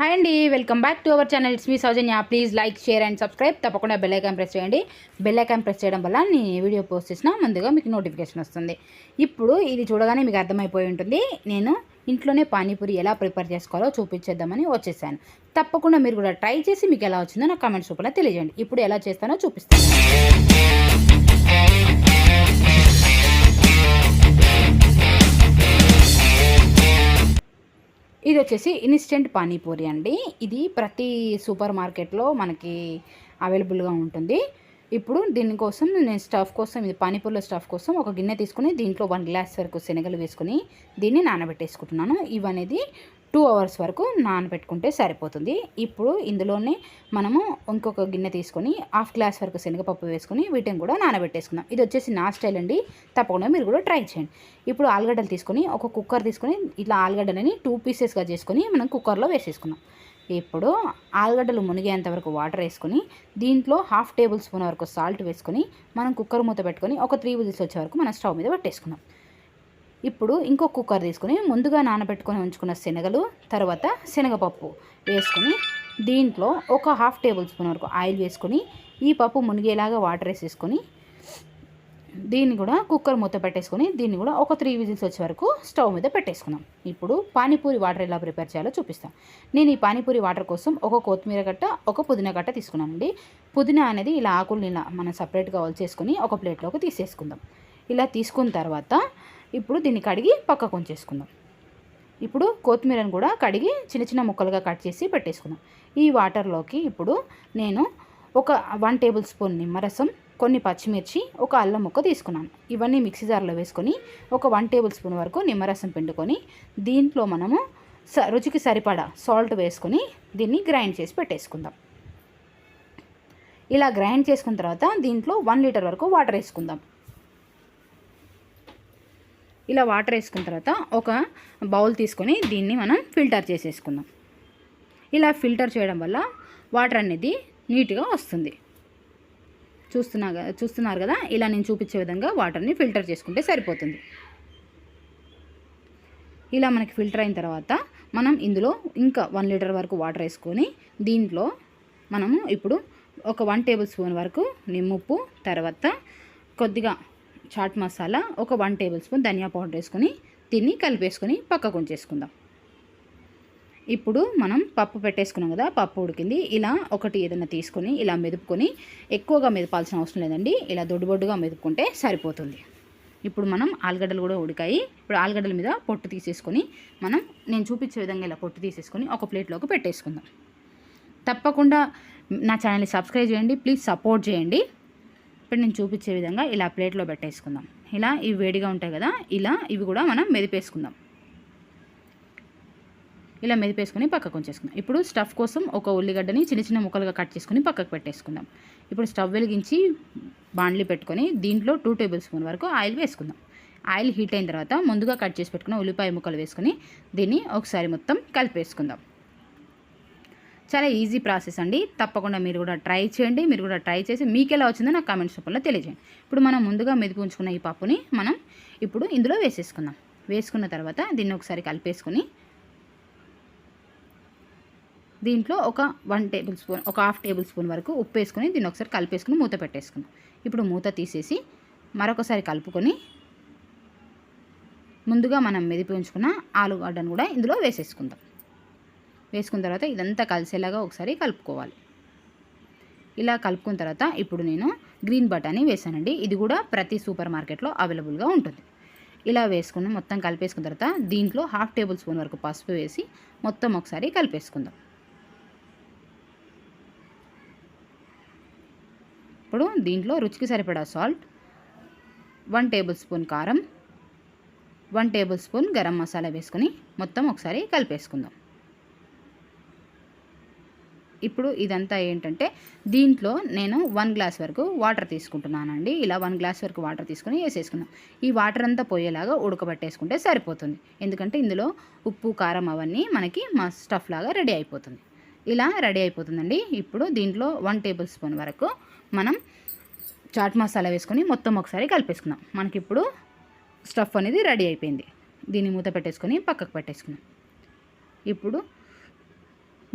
Hi అండి welcome back to our channel. It's me Soujanya. Please like share and subscribe. తప్పకుండా bell icon press చేయండి. Bell icon press చేయడం వల్ల నేను ఏ video post చేసినా ముందుగా మీకు నోటిఫికేషన్ వస్తుంది. ఇప్పుడు ఇది చూడగానే మీకు అర్థమైపోయి ఉంటుంది. నేను ఇంట్లోనే పానీపూరి ఎలా ప్రిపేర్ చేసుకోవాలో చూపించేద్దామని వచ్చేసాను. తప్పకుండా మీరు కూడా ట్రై చేసి మీకు ఎలా వచ్చిందో నాకు కామెంట్స్ రూపంలో తెలియజేయండి. ఇప్పుడు ఎలా చేస్తానో చూపిస్తాను. వచ్చేసి ఇన్స్టెంట్ పానీపూరి అండి. ఇది ప్రతి సూపర్ మార్కెట్లో మనకి అవైలబుల్గా ఉంటుంది. ఇప్పుడు దీనికోసం నేను స్టఫ్ కోసం ఇది పానీపూరిలో స్టఫ్ కోసం ఒక గిన్నె తీసుకుని దీంట్లో వన్ గ్లాస్ వరకు శనగలు వేసుకుని దీన్ని నానబెట్టేసుకుంటున్నాను. ఇవనేది టూ అవర్స్ వరకు నానబెట్టుకుంటే సరిపోతుంది. ఇప్పుడు ఇందులోనే మనము ఇంకొక గిన్నె తీసుకొని హాఫ్ గ్లాస్ వరకు శనగపప్పు వేసుకొని వీటిని కూడా నానబెట్టేసుకుందాం. ఇది వచ్చేసి నా స్టైల్ అండి. తప్పకుండా మీరు కూడా ట్రై చేయండి. ఇప్పుడు ఆలుగడ్డలు తీసుకొని ఒక కుక్కర్ తీసుకొని ఇట్లా ఆలుగడ్డలని టూ పీసెస్గా చేసుకొని మనం కుక్కర్లో వేసేసుకున్నాం ఇప్పుడు ఆలుగడ్డలు మునిగేంత వరకు వాటర్ వేసుకొని దీంట్లో హాఫ్ టేబుల్ స్పూన్ వరకు సాల్ట్ వేసుకొని మనం కుక్కర్ మూత పెట్టుకొని ఒక త్రీ విజిల్స్ వచ్చే వరకు మనం స్టవ్ మీద పెట్టేసుకుందాం. ఇప్పుడు ఇంకో కుక్కర్ తీసుకొని ముందుగా నానబెట్టుకొని ఉంచుకున్న శనగలు తర్వాత శనగపప్పు వేసుకొని దీంట్లో ఒక హాఫ్ టేబుల్ స్పూన్ వరకు ఆయిల్ వేసుకొని ఈ పప్పు మునిగేలాగా వాటర్ వేసేసుకొని దీన్ని కూడా కుక్కర్ మూత పెట్టేసుకొని దీన్ని కూడా ఒక త్రీ విజిల్స్ వచ్చే వరకు స్టవ్ మీద పెట్టేసుకుందాం. ఇప్పుడు పానీపూరి వాటర్ ఎలా ప్రిపేర్ చేయాలో చూపిస్తాం. నేను ఈ పానీపూరి వాటర్ కోసం ఒక కొత్తిమీర కట్ట ఒక పుదీనా కట్ట తీసుకున్నానండి. పుదీనా అనేది ఇలా ఆకుల్ని ఇలా మనం సపరేట్గా చేసుకొని ఒక ప్లేట్లోకి తీసేసుకుందాం. ఇలా తీసుకున్న తర్వాత ఇప్పుడు దీన్ని కడిగి పక్కకు ఉంచేసుకుందాం. ఇప్పుడు కొత్తిమీరను కూడా కడిగి చిన్న చిన్న ముక్కలుగా కట్ చేసి పెట్టేసుకుందాం. ఈ వాటర్లోకి ఇప్పుడు నేను ఒక వన్ టేబుల్ స్పూన్ నిమ్మరసం కొన్ని పచ్చిమిర్చి ఒక అల్లం ముక్క తీసుకున్నాను. ఇవన్నీ మిక్సీ జార్లో వేసుకొని ఒక వన్ టేబుల్ స్పూన్ వరకు నిమ్మరసం పిండుకొని దీంట్లో మనము స రుచికి సరిపడా సాల్ట్ వేసుకొని దీన్ని గ్రైండ్ చేసి పెట్టేసుకుందాం. ఇలా గ్రైండ్ చేసుకున్న తర్వాత దీంట్లో వన్ లీటర్ వరకు వాటర్ వేసుకుందాం. ఇలా వాటర్ వేసుకున్న తర్వాత ఒక బౌల్ తీసుకొని దీన్ని మనం ఫిల్టర్ చేసేసుకుందాం. ఇలా ఫిల్టర్ చేయడం వల్ల వాటర్ అనేది నీట్గా వస్తుంది. చూస్తున్నా చూస్తున్నారు కదా? ఇలా నేను చూపించే విధంగా వాటర్ని ఫిల్టర్ చేసుకుంటే సరిపోతుంది. ఇలా మనకి ఫిల్టర్ అయిన తర్వాత మనం ఇందులో ఇంకా వన్ లీటర్ వరకు వాటర్ వేసుకొని దీంట్లో మనము ఇప్పుడు ఒక వన్ టేబుల్ స్పూన్ వరకు నిమ్ముప్పు తర్వాత కొద్దిగా చాట్ మసాలా ఒక వన్ టేబుల్ స్పూన్ ధనియా పౌడర్ వేసుకొని దీన్ని కలిపేసుకొని పక్కకు ఉంచేసుకుందాం. ఇప్పుడు మనం పప్పు పెట్టేసుకున్నాం కదా పప్పు ఉడికింది. ఇలా ఒకటి ఏదైనా తీసుకొని ఇలా మెదుపుకొని ఎక్కువగా మెదపాల్సిన అవసరం లేదండి. ఇలా దొడ్డుబొడ్డుగా మెదుపుకుంటే సరిపోతుంది. ఇప్పుడు మనం ఆలుగడ్డలు కూడా ఉడికాయి. ఇప్పుడు ఆలుగడ్డల మీద పొట్టు తీసేసుకొని మనం నేను చూపించే విధంగా ఇలా పొట్టు తీసేసుకొని ఒక ప్లేట్లోకి పెట్టేసుకుందాం. తప్పకుండా నా ఛానల్ని సబ్స్క్రైబ్ చేయండి. ప్లీజ్ సపోర్ట్ చేయండి. ఇప్పుడు నేను చూపించే విధంగా ఇలా ప్లేట్లో పెట్టేసుకుందాం. ఇలా ఇవి వేడిగా ఉంటాయి కదా ఇలా ఇవి కూడా మనం మెదిపేసుకుందాం. ఇలా మెదిపేసుకుని పక్కకు ఉంచేసుకుందాం. ఇప్పుడు స్టఫ్ కోసం ఒక ఉల్లిగడ్డని చిన్న చిన్న ముక్కలుగా కట్ చేసుకుని పక్కకు పెట్టేసుకుందాం. ఇప్పుడు స్టవ్ వెలిగించి బాండ్లీ పెట్టుకొని దీంట్లో టూ టేబుల్ స్పూన్ వరకు ఆయిల్ వేసుకుందాం. ఆయిల్ హీట్ అయిన తర్వాత ముందుగా కట్ చేసి పెట్టుకున్న ఉల్లిపాయ ముక్కలు వేసుకుని దీన్ని ఒకసారి మొత్తం కలిపేసుకుందాం. చాలా ఈజీ ప్రాసెస్ అండి. తప్పకుండా మీరు కూడా ట్రై చేయండి. మీరు కూడా ట్రై చేసి మీకు ఎలా వచ్చిందో నాకు కామెంట్స్ రూపంలో తెలియజేయండి. ఇప్పుడు మనం ముందుగా మెదిపి ఉంచుకున్న ఈ పప్పుని మనం ఇప్పుడు ఇందులో వేసేసుకుందాం. వేసుకున్న తర్వాత దీన్ని ఒకసారి కలిపేసుకొని దీంట్లో ఒక వన్ టేబుల్ స్పూన్ ఒక హాఫ్ టేబుల్ స్పూన్ వరకు ఉప్పు వేసుకొని దీన్ని ఒకసారి కలిపేసుకుని మూత పెట్టేసుకుందాం. ఇప్పుడు మూత తీసేసి మరొకసారి కలుపుకొని ముందుగా మనం మెదిపి ఉంచుకున్న ఆలుగడ్డను కూడా ఇందులో వేసేసుకుందాం. వేసుకున్న తర్వాత ఇదంతా కలిసేలాగా ఒకసారి కలుపుకోవాలి. ఇలా కలుపుకున్న తర్వాత ఇప్పుడు నేను గ్రీన్ బటానీ వేసానండి ఇది కూడా ప్రతి సూపర్ మార్కెట్లో అవైలబుల్గా ఉంటుంది. ఇలా వేసుకుని మొత్తం కలిపేసుకున్న తర్వాత దీంట్లో హాఫ్ టేబుల్ స్పూన్ వరకు పసుపు వేసి మొత్తం ఒకసారి కలిపేసుకుందాం. ఇప్పుడు దీంట్లో రుచికి సరిపడా సాల్ట్ వన్ టేబుల్ స్పూన్ కారం one tablespoon garam masala వేసుకుని మొత్తం ఒకసారి కలిపేసుకుందాం. ఇప్పుడు ఇదంతా ఏంటంటే దీంట్లో నేను వన్ గ్లాస్ వరకు వాటర్ తీసుకుంటున్నానండి. ఇలా వన్ గ్లాస్ వరకు వాటర్ తీసుకొని వేసేసుకున్నాం ఈ వాటర్ అంతా పోయేలాగా ఉడకబెట్టేసుకుంటే సరిపోతుంది. ఎందుకంటే ఇందులో ఉప్పు కారం అవన్నీ మనకి మా స్టఫ్ లాగా రెడీ అయిపోతుంది. ఇలా రెడీ అయిపోతుందండి. ఇప్పుడు దీంట్లో వన్ టేబుల్ స్పూన్ వరకు మనం చాట్ మసాలా వేసుకొని మొత్తం ఒకసారి కలిపేసుకుందాం. మనకి ఇప్పుడు స్టఫ్ అనేది రెడీ అయిపోయింది. దీన్ని మూత పెట్టేసుకొని పక్కకు పెట్టేసుకుందాం. ఇప్పుడు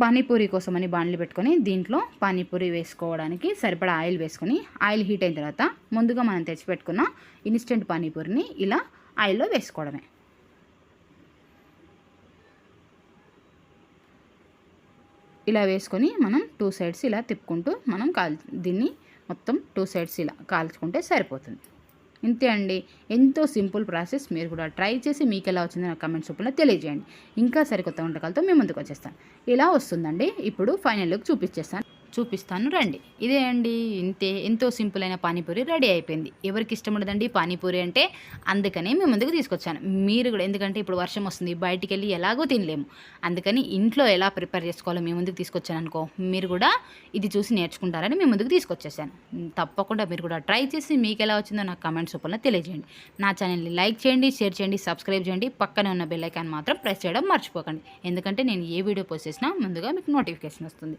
పానీపూరి కోసమని బాండ్లు పెట్టుకొని దీంట్లో పానీపూరి వేసుకోవడానికి సరిపడా ఆయిల్ వేసుకొని ఆయిల్ హీట్ అయిన తర్వాత ముందుగా మనం తెచ్చిపెట్టుకున్న ఇన్స్టెంట్ పానీపూరిని ఇలా ఆయిల్లో వేసుకోవడమే. ఇలా వేసుకొని మనం టూ సైడ్స్ ఇలా తిప్పుకుంటూ మనం కాల్ దీన్ని మొత్తం టూ సైడ్స్ ఇలా కాల్చుకుంటే సరిపోతుంది. ఇంతే అండి. ఎంతో సింపుల్ ప్రాసెస్ మీరు కూడా ట్రై చేసి మీకు ఎలా వచ్చిందో నాకు కమెంట్స్ రూపంలో తెలియజేయండి. ఇంకా సరికొత్త వంటకాలతో మేము ముందుకు వచ్చేస్తాను ఇలా వస్తుందండి. ఇప్పుడు ఫైనల్ లుక్ చూపించేస్తాను. చూపిస్తాను రండి. ఇదే అండి ఇంతే ఎంతో సింపుల్ అయిన పానీపూరి రెడీ అయిపోయింది. ఎవరికి ఇష్టం ఉండదండి పానీపూరి అంటే అందుకనే మేము ముందుకు తీసుకొచ్చాను. మీరు కూడా ఎందుకంటే ఇప్పుడు వర్షం వస్తుంది బయటికి వెళ్ళి ఎలాగో తినలేము. అందుకని ఇంట్లో ఎలా ప్రిపేర్ చేసుకోవాలో మేము ముందుకు తీసుకొచ్చాను అనుకో మీరు కూడా ఇది చూసి నేర్చుకుంటారని మేము ముందుకు తీసుకొచ్చేసాను. తప్పకుండా మీరు కూడా ట్రై చేసి మీకు ఎలా వచ్చిందో నాకు కమెంట్స్ రూపంలో తెలియజేయండి. నా ఛానల్ని లైక్ చేయండి షేర్ చేయండి సబ్స్క్రైబ్ చేయండి. పక్కనే ఉన్న బెల్ ఐకాన్ మాత్రం ప్రెస్ చేయడం మర్చిపోకండి. ఎందుకంటే నేను ఏ వీడియో పోస్ట్ చేసినా ముందుగా మీకు నోటిఫికేషన్ వస్తుంది.